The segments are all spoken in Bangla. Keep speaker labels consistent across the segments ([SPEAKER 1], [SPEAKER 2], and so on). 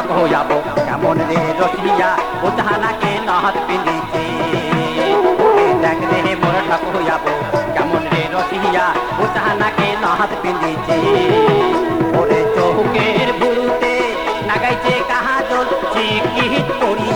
[SPEAKER 1] বাকো যাব কেমন রে রসিয়া? ও জাহানাকে নাহাত পিঁধিছে দেখ রে মোর ঠাকুর, যাব কেমন রে রসিয়া? ও জাহানাকে নাহাত পিঁধিছে ওরে চৌকের বুরুতে নাগাইছে কাহা জল চিকিৎ করি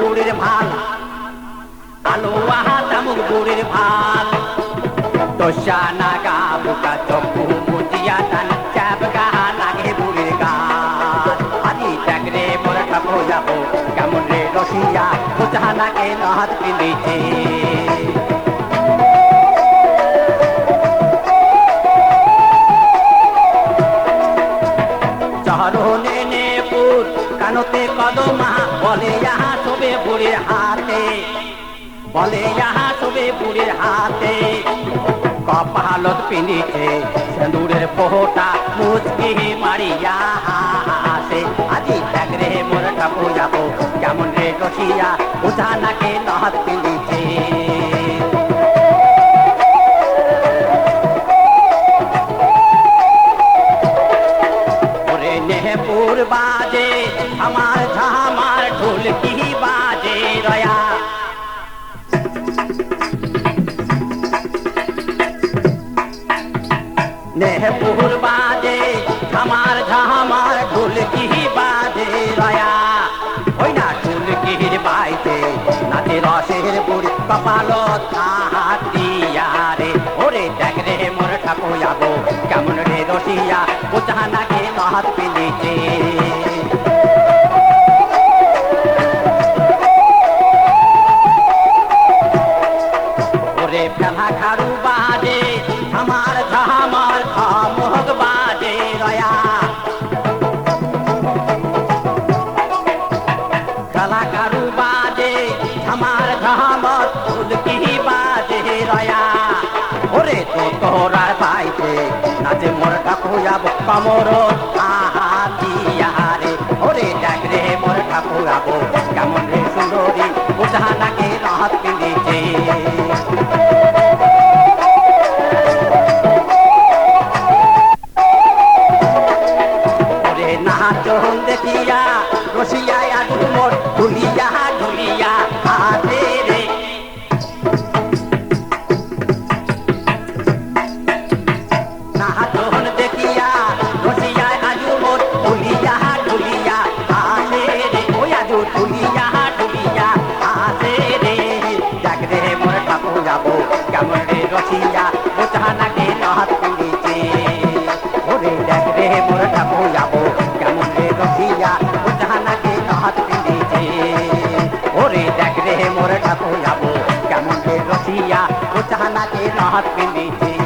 [SPEAKER 1] বুড়ির ভালো। আলো আহা তামুক বুড়ির ভালো। তোষা নাগা বুকা চকু মুজিয়া টান চাপ গাহা লাগে বুড়ির গান আজি চাকরে মোর ঠাপো যাব, কেমন রে রসিয়া? বুঝা নাকে নহত নেপুর, কানতে কদমা বলে শোবে বুড়ির হাতে। বলে ইহা সবে বুড়ির হাতে। কপালত পিনিছে সেন্দুরের পোহটা মুচকি মারিয়া হাসে। আজি ঠাকরে মোর ঠাকুর যাব কেমন রে রসিয়া উঠা নাকে নহত পিনিছে নেহপুর বাজে আমার ঝামার ঢোলকি বাজে রয়া। ওই না ঢোলকির বাইতে নাচে রসের বুড়ি কপাল হাতিয়া রে ওরে দেখ রে মোর ঠাকুর যাব কেমন রে রসিয়া ও জাহানাকে নহত পিলিছে ধামার ফুলকি বাজে রয়া? ওরে তো তোরার পাইতে নাচে মোর ঠাকুর যাব কমর আহাতিয়া রে। ওরে দেখ রে মোর ঠাকুর যাব কেমন রে সুন্দরী, বুঝা নাকে রাত পিঁধেছে। ওরে নাচন দেখিয়া রসিয়া আলু মোর ঢুলিয়া ঢুলিয়া যাব কেমন রসিয়া বোঝা নাকে নহত পিড়িছে